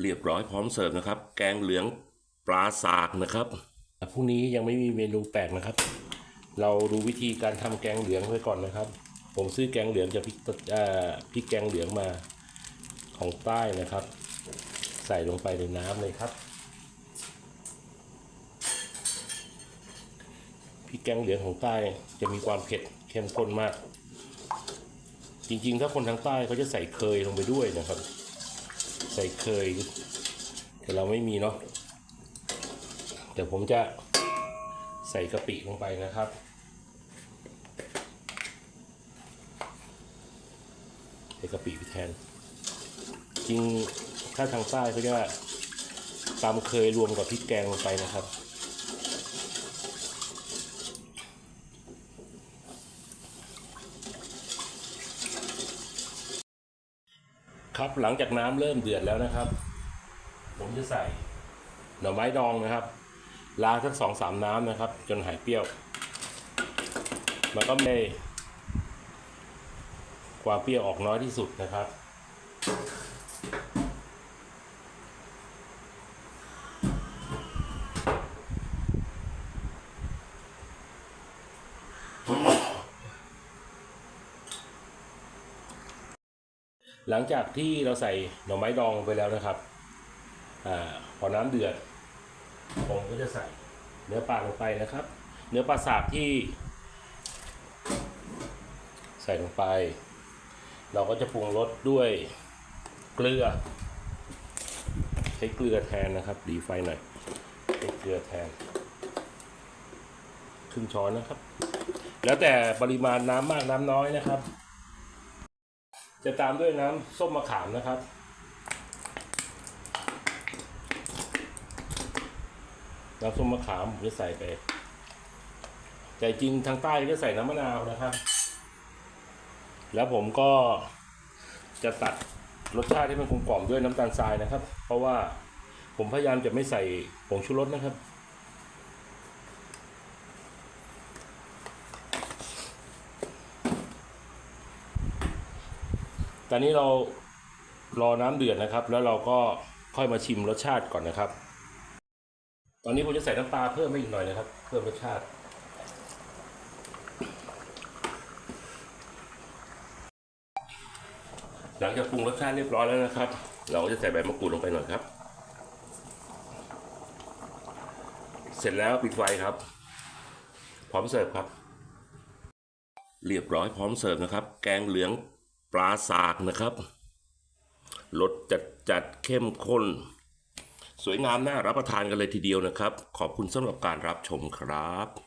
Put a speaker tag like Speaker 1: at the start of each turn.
Speaker 1: เรียบร้อยพร้อมเสิร์ฟนะครับ แกงเหลืองปลาสากนะครับพรุ่งนี้ยังไม่มีเมนูแปลกนะครับ เราดูวิธีการทำแกงเหลืองไว้ก่อนนะครับ ผมซื้อแกงเหลืองจากพริกพริกแกงเหลืองมาของใต้นะครับ ใส่ลงไปในน้ำเลยครับพริกแกงเหลืองของใต้จะมีความเผ็ดเข้มข้นมาก จริงๆ ถ้าคนทางใต้เขาจะใส่เคยลงไปด้วยนะครับ ใส่เคย แต่เราไม่มีเนาะเดี๋ยวผมจะใส่กะปิลงไปนะครับใส่กะปิไปแทน จริงถ้าทางใต้เขาจะตำเคยรวมกับพริกแกงลงไปนะครับ ครับหลังจากน้ำเริ่มเดือดแล้วนะครับ ผมจะใส่หน่อไม้ดองนะครับล้างสักสองสามน้ำนะครับ จนหายเปรี้ยว มันก็ไม่ความเปรี้ยวออกน้อยที่สุดนะครับ หลังจากที่เราใส่หน่อไม้ดองไปแล้วนะครับอพอน้ำเดือดผมก็จะใส่เนื้อปลาลงไปนะครับ เนื้อปลาสากที่ ใส่ลงไป เราก็จะปรุงรสด้วยเกลือ ใช้เกลือแทนนะครับ ดีไฟหน่อยใช้เกลือแทนครึ่งช้อนนะครับ แล้วแต่ปริมาณน้ำมากน้ำน้อยนะครับ จะตามด้วยน้ำส้มมะขามนะครับ น้ำส้มมะขามผมจะใส่ไป แต่จริงทางใต้จะใส่น้ำมะนาวนะครับ แล้วผมก็จะตัดรสชาติที่มันกลมกล่อมด้วยน้ำตาลทรายนะครับ เพราะว่าผมพยายามจะไม่ใส่ผงชูรสนะครับ ตอนนี้เรารอน้ำเดือดนะครับ แล้วเราก็ค่อยมาชิมรสชาติก่อนนะครับ ตอนนี้ผมจะใส่น้ำปลาเพิ่มไปอีกหน่อยนะครับ เพิ่มรสชาติ หลังจากปรุงรสชาติเรียบร้อยแล้วนะครับ เราก็จะใส่ใบมะกรูดลงไปหน่อยครับ เสร็จแล้วปิดไฟครับ พร้อมเสิร์ฟครับ เรียบร้อยพร้อมเสิร์ฟนะครับ แกงเหลือง ปลาสากนะครับรสจัดจัดเข้มข้น สวยงามน่ารับประทานกันเลยทีเดียวนะครับ ขอบคุณสำหรับการรับชมครับ